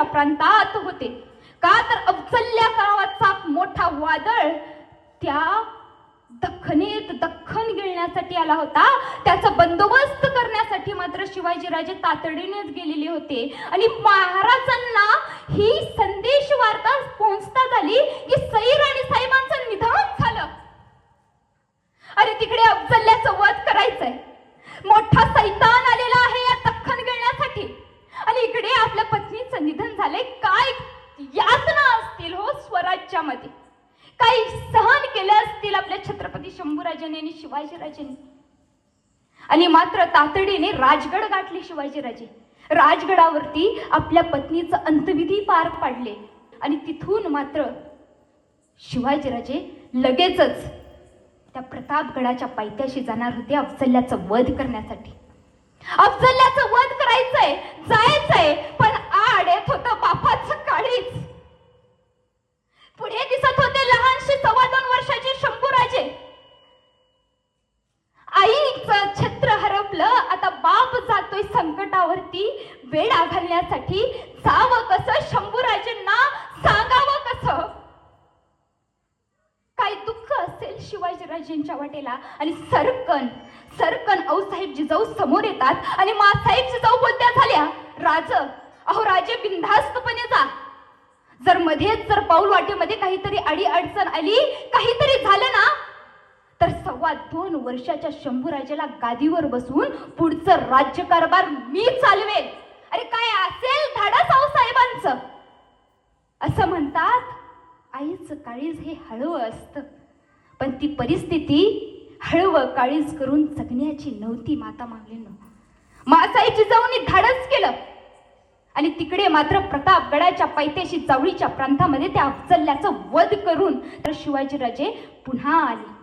जावळीच्या प्रांतात होते. का तर अफजल्या गावाचा मोठा वादळ त्या दख्खनीत दख्खन गिळण्यासाठी आला होता. त्याचा बंदोबस्त करण्यासाठी मात्र शिवाजीराजे तातडीनेच गेलेले होते. आणि महाराजांना ही संदेश वार्ता पोहोचता झाली की सईर आणि साहेबांचं निधन झालं. अरे तिकडे अफजल्याचं वध करायचंय. मोठा सैतान आलेला आहे या दख्खन गिळण्यासाठी आणि इकडे आपल्या झाले काय यातना असतील हो स्वराज्यामध्ये? काही सहन केले असतील आपल्या छत्रपती शंभूराजांनी आणि शिवाजीराजांनी? आणि मात्र तातडीने राजगड गाठले शिवाजीराजे. राजगडावरती आपल्या पत्नीचं अंतविधी पार पाडले. आणि तिथून मात्र शिवाजीराजे लगेचच त्या प्रतापगडाच्या पायथ्याशी जाणार होते अफसल्याचं वध करण्यासाठी. अफसल्याचं वध करायचंय जायचंय वेळा घालण्यासाठी जावं कसं? शंभूराजेंना सांगावं कसं? काय दुःख असेल शिवाजीराजेंच्या वाटेला? आणि सरकन सरकन औसाहेब जिजाऊ समोर येतात आणि मासाहेब जिजाऊ बोलत्या झाल्या राज अहो राजे बिनधास्तपणे जा. जर मध्येच जर पाऊल वाटेमध्ये काहीतरी अडी अडचण आली काहीतरी झालं ना तर सव्वा दोन वर्षाच्या शंभूराजेला गादीवर बसून पुढचं राज्यकारभार मी चालवेल. अरे काय असेल धाडस साहेबांचं. असं म्हणतात आईचं काळीज हे हळवं असतं. पण ती परिस्थिती हळवं काळीज करून जगण्याची नव्हती माता मागलीनं मासाईची जाऊन धाडस केलं. आणि तिकडे मात्र प्रतापगडाच्या पैत्याशी जावळीच्या प्रांतामध्ये त्या अफजल्याचं वध करून तर शिवाजीराजे पुन्हा आले.